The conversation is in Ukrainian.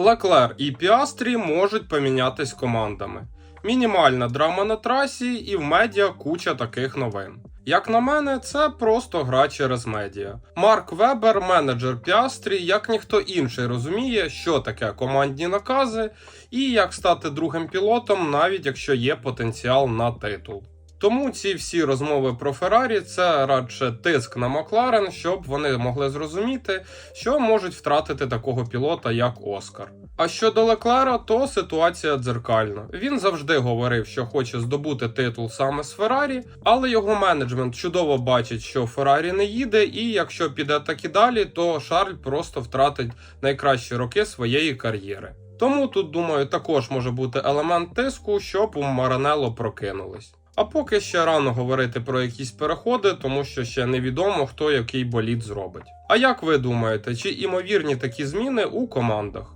Леклер і Піастрі можуть помінятись командами. Мінімальна драма на трасі, і в медіа куча таких новин. Як на мене, це просто гра через медіа. Марк Вебер, менеджер Піастрі, як ніхто інший розуміє, що таке командні накази і як стати другим пілотом, навіть якщо є потенціал на титул. Тому ці всі розмови про Феррарі це радше тиск на Макларен, щоб вони могли зрозуміти, що можуть втратити такого пілота, як Оскар. А щодо Леклера, то ситуація дзеркальна. Він завжди говорив, що хоче здобути титул саме з Феррарі, але його менеджмент чудово бачить, що Феррарі не їде, і якщо піде так і далі, то Шарль просто втратить найкращі роки своєї кар'єри. Тому тут, думаю, також може бути елемент тиску, щоб у Маранело прокинулись. А поки ще рано говорити про якісь переходи, тому що ще невідомо, хто який болід зробить. А як ви думаєте, чи імовірні такі зміни у командах?